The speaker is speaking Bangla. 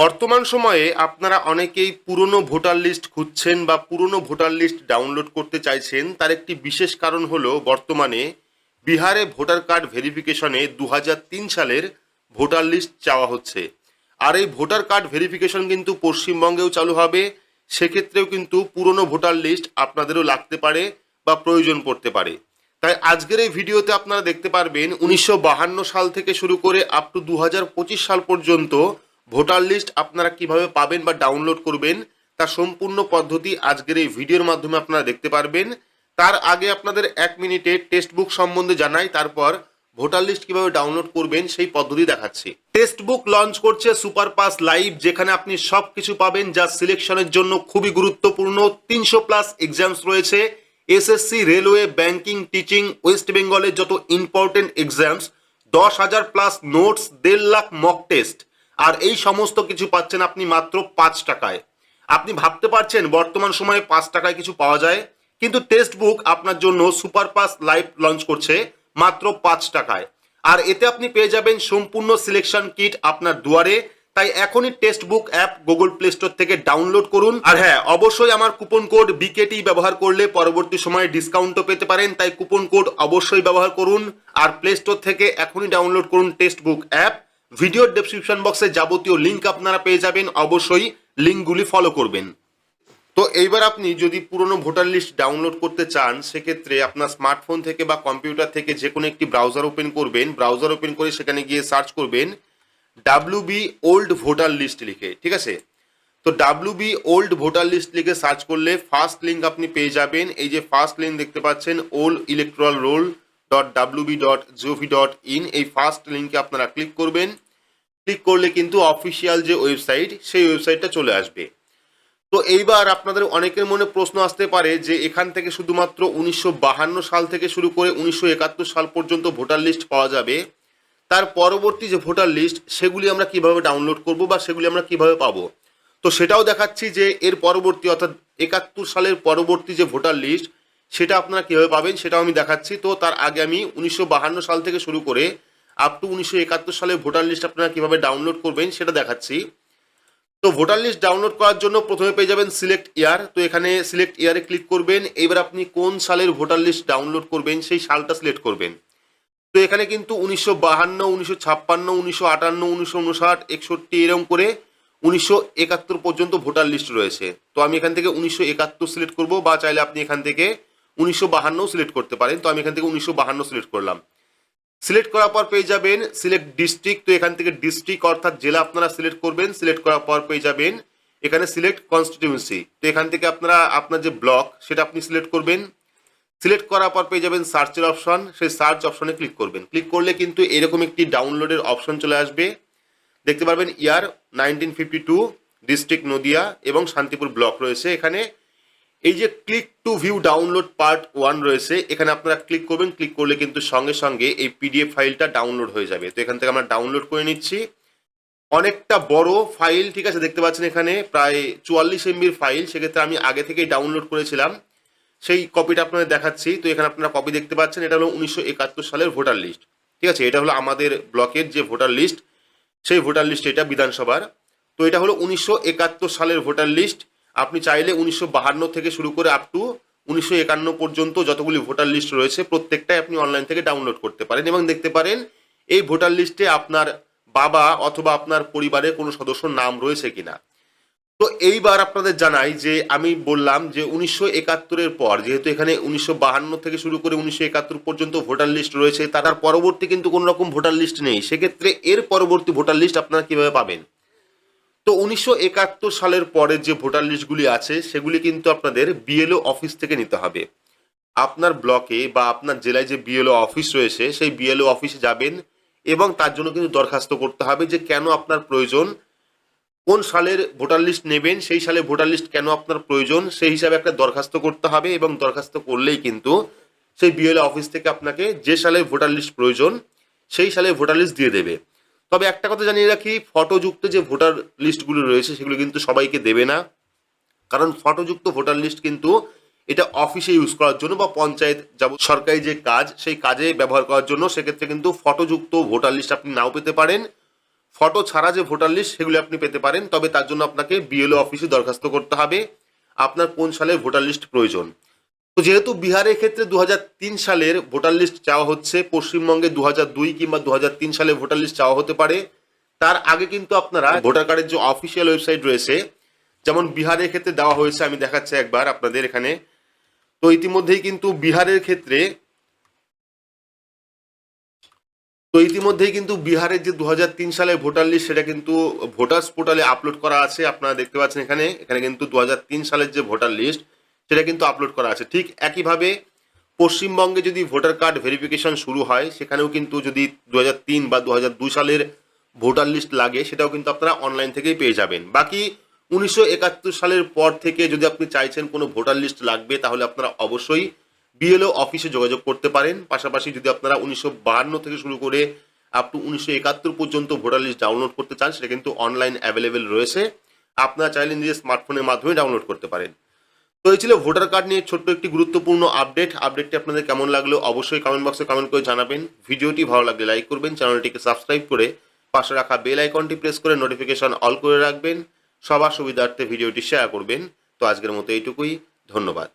বর্তমান সময়ে আপনারা অনেকেই পুরনো ভোটার লিস্ট খুঁজছেন বা পুরনো ভোটার লিস্ট ডাউনলোড করতে চাইছেন, তার একটি বিশেষ কারণ হলো বর্তমানে বিহারে ভোটার কার্ড ভেরিফিকেশনে দু হাজার তিন সালের ভোটার লিস্ট চাওয়া হচ্ছে। আর এই ভোটার কার্ড ভেরিফিকেশন কিন্তু পশ্চিমবঙ্গেও চালু হবে, সেক্ষেত্রেও কিন্তু পুরনো ভোটার লিস্ট আপনাদেরও লাগতে পারে বা প্রয়োজন পড়তে পারে। তাই আজকের এই ভিডিওতে আপনারা দেখতে পারবেন, উনিশশো সাল থেকে শুরু করে আপ টু দু হাজার পঁচিশ সাল পর্যন্ত ভোটার লিস্ট আপনারা কীভাবে পাবেন বা ডাউনলোড করবেন, তার সম্পূর্ণ পদ্ধতি আজকের এই ভিডিওর মাধ্যমে আপনারা দেখতে পারবেন। তার আগে আপনাদের এক মিনিটে টেক্সট বুক সম্বন্ধে জানাই, তারপর ভোটার লিস্ট কীভাবে ডাউনলোড করবেন সেই পদ্ধতি দেখাচ্ছি। টেক্সট বুক লঞ্চ করছে সুপার পাস লাইভ, যেখানে আপনি সব কিছু পাবেন, যা সিলেকশনের জন্য খুবই গুরুত্বপূর্ণ। তিনশো প্লাস এক্সামস রয়েছে SSC railway banking teaching west বেঙ্গলের যত ইম্পর্টেন্ট এক্সামস দশ হাজার প্লাস নোটস দেড় লাখ মক টেস্ট আর এই সমস্ত কিছু পাচ্ছেন আপনি মাত্র পাঁচ টাকায়। আপনি ভাবতে পারছেন বর্তমান সময়ে পাঁচ টাকায় কিছু পাওয়া যায়? কিন্তু টেক্সট বুক আপনার জন্য সুপার পাস লাইভ লঞ্চ করছে মাত্র পাঁচ টাকায়। আর এতে আপনি পেয়ে যাবেন সম্পূর্ণ সিলেকশন কিট আপনার দুয়ারে। তাই এখনই textbook app Google Play Store থেকে ডাউনলোড করুন। আর হ্যাঁ অবশ্যই আমার কুপন কোড বিকেটি ব্যবহার করলে পরবর্তী সময়ে ডিসকাউন্টও পেতে পারেন। তাই কুপন কোড অবশ্যই ব্যবহার করুন। আর প্লে স্টোর থেকে এখনই ডাউনলোড করুন টেক্সট বুক অ্যাপ ভিডিওর ডেসক্রিপশন বক্সে যাবতীয় লিঙ্ক আপনারা পেয়ে যাবেন, অবশ্যই লিঙ্কগুলি ফলো করবেন। তো এইবার আপনি যদি পুরনো ভোটার লিস্ট ডাউনলোড করতে চান, সেক্ষেত্রে আপনার স্মার্টফোন থেকে বা কম্পিউটার থেকে যে কোনো একটি ব্রাউজার ওপেন করবেন ব্রাউজার ওপেন করে সেখানে গিয়ে সার্চ করবেন W B old voter list লিখে, ঠিক আছে? তো W B old voter list লিখে সার্চ করলে ফার্স্ট লিঙ্ক আপনি পেয়ে যাবেন। এই যে ফার্স্ট লিঙ্ক দেখতে পাচ্ছেন old electoral roll dot W B dot GOV dot in এই ফার্স্ট লিঙ্কে আপনারা ক্লিক করবেন। ক্লিক করলে কিন্তু অফিসিয়াল যে ওয়েবসাইট সেই ওয়েবসাইটটা চলে আসবে। তো এইবার আপনাদের অনেকের মনে প্রশ্ন আসতে পারে যে এখান থেকে শুধুমাত্র উনিশশো সাল থেকে শুরু করে উনিশশো একাত্তর সাল পর্যন্ত ভোটার লিস্ট পাওয়া যাবে। তার পরবর্তী যে ভোটার লিস্ট সেগুলি আমরা কীভাবে ডাউনলোড করব বা সেগুলি আমরা কীভাবে পাবো? তো সেটাও দেখাচ্ছি যে এর পরবর্তী, অর্থাৎ একাত্তর সালের পরবর্তী যে ভোটার লিস্ট সেটা আপনারা কীভাবে পাবেন সেটাও আমি দেখাচ্ছি। তো তার আগে আমি উনিশশো সাল থেকে শুরু করে আপ টু উনিশশো সালের ভোটার লিস্ট আপনারা কীভাবে ডাউনলোড করবেন সেটা দেখাচ্ছি। তো ভোটার লিস্ট ডাউনলোড করার জন্য প্রথমে পেয়ে যাবেন সিলেক্ট ইয়ার তো এখানে সিলেক্ট ইয়ারে ক্লিক করবেন। এবার আপনি কোন সালের ভোটার লিস্ট ডাউনলোড করবেন সেই সালটা সিলেক্ট করবেন। তো এখানে কিন্তু উনিশশো বাহান্ন, উনিশশো ছাপ্পান্ন, উনিশশো আটান্ন, উনিশশো উনষাট, একষট্টি, এরকম করে উনিশশো একাত্তর পর্যন্ত ভোটার লিস্ট রয়েছে। তো আমি এখান থেকে উনিশশো একাত্তর সিলেক্ট করব বা চাইলে আপনি এখান থেকে উনিশশো সিলেক্ট করতে পারেন। তো আমি এখান থেকে উনিশশো সিলেক্ট করলাম। সিলেক্ট করার পর পেয়ে যাবেন সিলেক্ট ডিস্ট্রিক্ট। তো এখান থেকে ডিস্ট্রিক্ট অর্থাৎ জেলা আপনারা সিলেক্ট করবেন। সিলেক্ট করার পর পেয়ে যাবেন এখানে সিলেক্ট কনস্টিটিউন্সি তো এখান থেকে আপনারা আপনার যে ব্লক, সেটা আপনি সিলেক্ট করবেন। সিলেক্ট করার পর পেয়ে যাবেন সার্চের অপশন। সেই সার্চ অপশনে ক্লিক করবেন। ক্লিক করলে কিন্তু এরকম একটি ডাউনলোডের অপশন চলে আসবে। দেখতে পারবেন year nineteen fifty two, district Nadia এবং শান্তিপুর ব্লক রয়েছে। এখানে এই যে click to view download part one রয়েছে, এখানে আপনারা ক্লিক করবেন ক্লিক করলে কিন্তু সঙ্গে সঙ্গে এই পিডিএফ ফাইলটা ডাউনলোড হয়ে যাবে। তো এখান থেকে আমরা ডাউনলোড করে নিচ্ছি। অনেকটা বড় ফাইল ঠিক আছে, দেখতে পাচ্ছেন এখানে প্রায় চুয়াল্লিশ এমবির ফাইল সেক্ষেত্রে আমি আগে থেকেই ডাউনলোড করেছিলাম। সেই কপিটা আপনাদের দেখাচ্ছি। তো এখানে আপনারা কপি দেখতে পাচ্ছেন, এটা হলো উনিশশো একাত্তর সালের ভোটার লিস্ট ঠিক আছে? এটা হলো আমাদের ব্লকের যে ভোটার লিস্ট সেই ভোটার লিস্ট এটা বিধানসভার। তো এটা হলো উনিশশো একাত্তর সালের ভোটার লিস্ট আপনি চাইলে উনিশশো বাহান্ন থেকে শুরু করে আপ টু উনিশশো একান্ন পর্যন্ত যতগুলি ভোটার লিস্ট রয়েছে, প্রত্যেকটাই আপনি অনলাইন থেকে ডাউনলোড করতে পারেন এবং দেখতে পারেন এই ভোটার লিস্টে আপনার বাবা অথবা আপনার পরিবারের কোনো সদস্যর নাম রয়েছে কিনা। তো এইবার আপনাদের জানাই যে, আমি বললাম যে উনিশশো একাত্তরের পর, যেহেতু এখানে উনিশশো বাহান্ন থেকে শুরু করে উনিশশো একাত্তর পর্যন্ত ভোটার লিস্ট রয়েছে, তার পরবর্তী কিন্তু কোনো রকম ভোটার লিস্ট নেই। সেক্ষেত্রে এর পরবর্তী ভোটার লিস্ট আপনারা কীভাবে পাবেন? তো উনিশশো একাত্তর সালের পরে যে ভোটার লিস্টগুলি আছে, সেগুলি কিন্তু আপনাদের বিএলও অফিস থেকে নিতে হবে। আপনার ব্লকে বা আপনার জেলায় যে বিএলও অফিস রয়েছে, সেই বিএলও অফিসে যাবেন এবং তার জন্য কিন্তু দরখাস্ত করতে হবে যে কেন আপনার প্রয়োজন, কোন সালের ভোটার লিস্ট নেবেন, সেই সালে ভোটার লিস্ট কেন আপনার প্রয়োজন, সেই হিসাবে একটা দরখাস্ত করতে হবে এবং দরখাস্ত করলেই কিন্তু সেই বিএলও অফিস থেকে আপনাকে যে সালে ভোটার লিস্ট প্রয়োজন, সেই সালে ভোটার লিস্ট দিয়ে দেবে। তবে একটা কথা জানিয়ে রাখি, ফটোযুক্ত যে ভোটার লিস্টগুলো রয়েছে সেগুলো কিন্তু সবাইকে দেবে না। কারণ ফটোযুক্ত ভোটার লিস্ট কিন্তু এটা অফিসে ইউজ করার জন্য বা পঞ্চায়েত যাব সরকারি যে কাজ, সেই কাজে ব্যবহার করার জন্য সেক্ষেত্রে কিন্তু ফটোযুক্ত ভোটার লিস্ট আপনি নাও পেতে পারেন। ফটো ছাড়া যে ভোটার লিস্ট সেগুলো আপনি পেতে পারেন, তবে তার জন্য আপনাকে বিএলও অফিসে দরখাস্ত করতে হবে। আপনার কোন সালের ভোটার লিস্ট প্রয়োজন? তো যেহেতু বিহারের ক্ষেত্রে দু হাজার তিন সালের ভোটার লিস্ট চাওয়া হচ্ছে, পশ্চিমবঙ্গে দু কিংবা দু হাজার তিন সালে ভোটার লিস্ট চাওয়া হতে পারে, তার আগে কিন্তু আপনারা ভোটার কার্ডের যে অফিসিয়াল ওয়েবসাইট রয়েছে, যেমন বিহারের ক্ষেত্রে দেওয়া হয়েছে, আমি দেখাচ্ছি একবার আপনাদের এখানে। তো ইতিমধ্যেই কিন্তু বিহারের ক্ষেত্রে, তো ইতিমধ্যেই কিন্তু বিহারের যে দু সালের ভোটার লিস্ট, সেটা কিন্তু ভোটার্স পোর্টালে আপলোড করা আছে, আপনারা দেখতে পাচ্ছেন এখানে। এখানে কিন্তু দু হাজার তিন সালের যে ভোটার লিস্ট সেটা কিন্তু আপলোড করা আছে। ঠিক একইভাবে পশ্চিমবঙ্গে যদি ভোটার কার্ড ভেরিফিকেশন শুরু হয়, সেখানেও কিন্তু যদি দু হাজার তিন বা দু হাজার দুই সালের ভোটার লিস্ট লাগে, সেটাও কিন্তু আপনারা অনলাইন থেকেই পেয়ে যাবেন। বাকি উনিশশো একাত্তর সালের পর থেকে যদি আপনি চাইছেন কোনো ভোটার লিস্ট লাগবে, তাহলে আপনারা অবশ্যই বিএলও অফিসে যোগাযোগ করতে পারেন। পাশাপাশি যদি আপনারা উনিশশো থেকে শুরু করে আপ টু উনিশশো একাত্তর পর্যন্ত ভোটার লিস্ট ডাউনলোড করতে চান, সেটা কিন্তু অনলাইন অ্যাভেলেবেল রয়েছে। আপনারা চাইলে নিজের স্মার্টফোনের মাধ্যমে ডাউনলোড করতে পারেন। তো এই ছিল ভোটার কার্ড নিয়ে ছোট্ট একটি গুরুত্বপূর্ণ আপডেট। আপডেটটি আপনাদের কেমন লাগল অবশ্যই কমেন্ট বক্সে কমেন্ট করে জানাবেন। ভিডিওটি ভালো লাগলে লাইক করবেন, চ্যানেলটিকে সাবস্ক্রাইব করে পাশে রাখা বেল আইকনটি প্রেস করে নোটিফিকেশন অল করে রাখবেন। সবার সুবিধার্থে ভিডিওটি শেয়ার করবেন। তো আজকের মতো এইটুকুই, ধন্যবাদ।